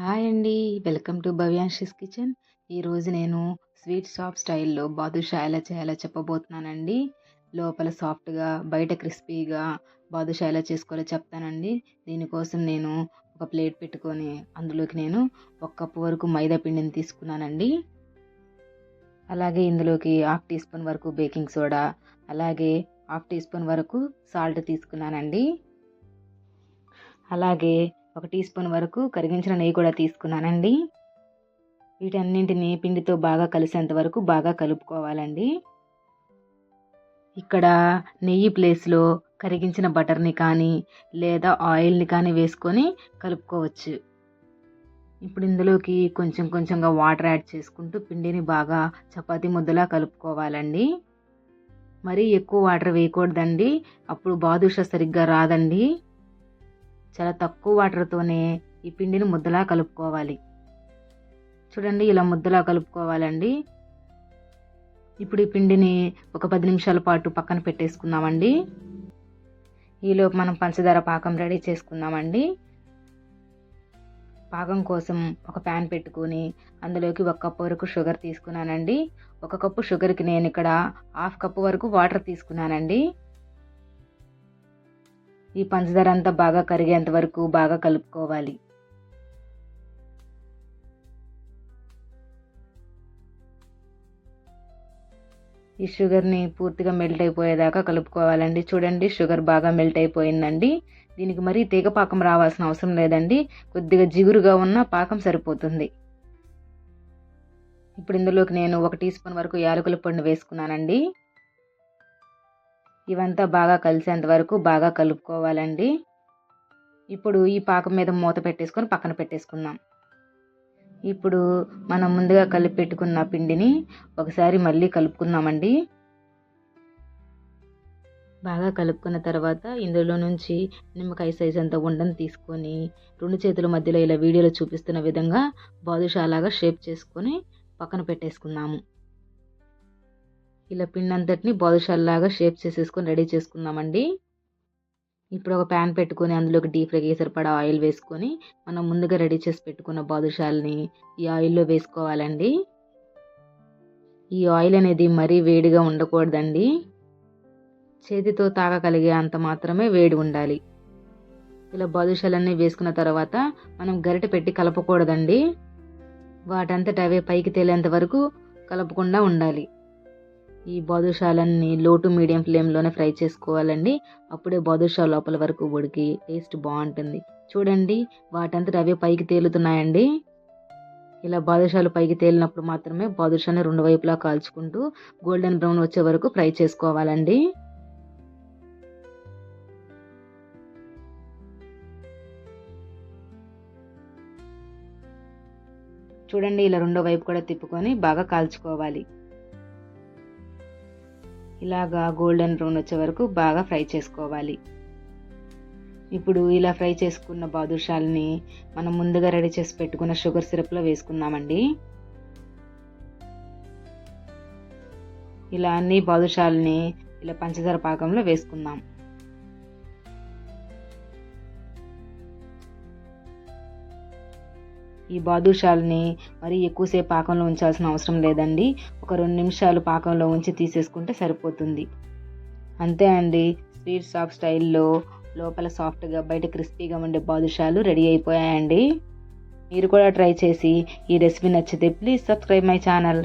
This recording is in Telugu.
హాయ్ అండి. Welcome to Bhavyanshi's kitchen. ఈరోజు నేను స్వీట్ షాప్ స్టైల్లో బాదుషా ఎలా చేయాలో చెప్పబోతున్నానండి. లోపల సాఫ్ట్గా బయట క్రిస్పీగా బాదుషా ఎలా చేసుకోవాలో చెప్తానండి. దీనికోసం నేను ఒక ప్లేట్ పెట్టుకొని అందులోకి నేను ఒక కప్పు వరకు మైదా పిండిని తీసుకున్నానండి. అలాగే ఇందులోకి హాఫ్ టీ స్పూన్ వరకు బేకింగ్ సోడా అలాగే హాఫ్ టీ స్పూన్ వరకు సాల్ట్ తీసుకున్నానండి. అలాగే ఒక టీ స్పూన్ వరకు కరిగించిన నెయ్యి కూడా తీసుకున్నానండి. వీటన్నింటినీ పిండితో బాగా కలిసేంత వరకు బాగా కలుపుకోవాలండి. ఇక్కడ నెయ్యి ప్లేస్లో కరిగించిన బటర్ని కానీ లేదా ఆయిల్ని కానీ వేసుకొని కలుపుకోవచ్చు. ఇప్పుడు ఇందులోకి కొంచెం కొంచెంగా వాటర్ యాడ్ చేసుకుంటూ పిండిని బాగా చపాతీ ముద్దలా కలుపుకోవాలండి. మరీ ఎక్కువ వాటర్ వేయకూడదండి. అప్పుడు బాదుష సరిగ్గా రాదండి. చాలా తక్కువ వాటర్తోనే ఈ పిండిని ముద్దలా కలుపుకోవాలి. చూడండి ఇలా ముద్దలా కలుపుకోవాలండి. ఇప్పుడు ఈ పిండిని ఒక పది నిమిషాల పాటు పక్కన పెట్టేసుకుందామండి. ఈలోపు మనం పంచదార పాకం రెడీ చేసుకుందామండి. పాకం కోసం ఒక ప్యాన్ పెట్టుకొని అందులోకి ఒక కప్పు వరకు షుగర్ తీసుకున్నానండి. ఒక కప్పు షుగర్కి నేను ఇక్కడ హాఫ్ కప్పు వరకు వాటర్ తీసుకున్నానండి. ఈ పంచదార అంతా బాగా కరిగేంత వరకు బాగా కలుపుకోవాలి. ఈ షుగర్ని పూర్తిగా మెల్ట్ అయిపోయేదాకా కలుపుకోవాలండి. చూడండి షుగర్ బాగా మెల్ట్ అయిపోయిందండి. దీనికి మరీ తీగ పాకం రావాల్సిన అవసరం లేదండి. కొద్దిగా జిగురుగా ఉన్న పాకం సరిపోతుంది. ఇప్పుడు ఇందులోకి నేను ఒక టీ స్పూన్ వరకు యాలకుల పొడిని వేసుకున్నానండి. ఇవంతా బాగా కలిసేంత వరకు బాగా కలుపుకోవాలండి. ఇప్పుడు ఈ పాకం మీద మూత పెట్టేసుకొని పక్కన పెట్టేసుకుందాం. ఇప్పుడు మనం ముందుగా కలిపి పెట్టుకున్న పిండిని ఒకసారి మళ్ళీ కలుపుకుందామండి. బాగా కలుపుకున్న తర్వాత ఇందులో నుంచి నిమ్మకాయ సైజ్ అంత ఉండని తీసుకొని రెండు చేతుల మధ్యలో ఇలా వీడియోలో చూపిస్తున్న విధంగా బాదుషాలాగా షేప్ చేసుకొని పక్కన పెట్టేసుకుందాము. ఇలా పిండి అంతటిని బాదుషాల్లాగా షేప్ చేసేసుకొని రెడీ చేసుకుందామండి. ఇప్పుడు ఒక ప్యాన్ పెట్టుకొని అందులోకి డీప్ ఫ్రైకి సరిపడా ఆయిల్ వేసుకొని మనం ముందుగా రెడీ చేసి పెట్టుకున్న బాదుషాల్ని ఈ ఆయిల్లో వేసుకోవాలండి. ఈ ఆయిల్ అనేది మరీ వేడిగా ఉండకూడదండి. చేతితో తాగగలిగే అంత మాత్రమే వేడి ఉండాలి. ఇలా బాదుషాలన్నీ వేసుకున్న తర్వాత మనం గరిట పెట్టి కలపకూడదండి. వాటంతట అవే పైకి తేలేంత వరకు కలపకుండా ఉండాలి. ఈ బాదుషాలన్నీ లో టు మీడియం ఫ్లేమ్లోనే ఫ్రై చేసుకోవాలండి. అప్పుడే బాదుషా లోపల వరకు ఉడికి టేస్ట్ బాగుంటుంది. చూడండి వాటంతట అవే పైకి తేలుతున్నాయండి. ఇలా బాదుషాలు పైకి తేలినప్పుడు మాత్రమే బాదుషాని రెండు వైపులా కాల్చుకుంటూ గోల్డెన్ బ్రౌన్ వచ్చే వరకు ఫ్రై చేసుకోవాలండి. చూడండి ఇలా రెండో వైపు కూడా తిప్పుకొని బాగా కాల్చుకోవాలి. ఇలాగా గోల్డెన్ బ్రౌన్ వచ్చే వరకు బాగా ఫ్రై చేసుకోవాలి. ఇప్పుడు ఇలా ఫ్రై చేసుకున్న బాదుషాలని మనం ముందుగా రెడీ చేసి పెట్టుకున్న షుగర్ సిరప్లో వేసుకుందామండి. ఇలా అన్ని బాదుషాలని ఇలా పంచదార పాకంలో వేసుకుందాం. ఈ బాదుషాలని మరి ఎక్కువసేపు పాకంలో ఉంచాల్సిన అవసరం లేదండి. ఒక రెండు నిమిషాలు పాకంలో ఉంచి తీసేసుకుంటే సరిపోతుంది. అంతే అండి. స్వీట్ షాప్ స్టైల్లో లోపల సాఫ్ట్గా బయట క్రిస్పీగా ఉండే బాదుషాలు రెడీ అయిపోయాయండి. మీరు కూడా ట్రై చేసి ఈ రెసిపీ నచ్చితే ప్లీజ్ సబ్స్క్రైబ్ మై ఛానల్.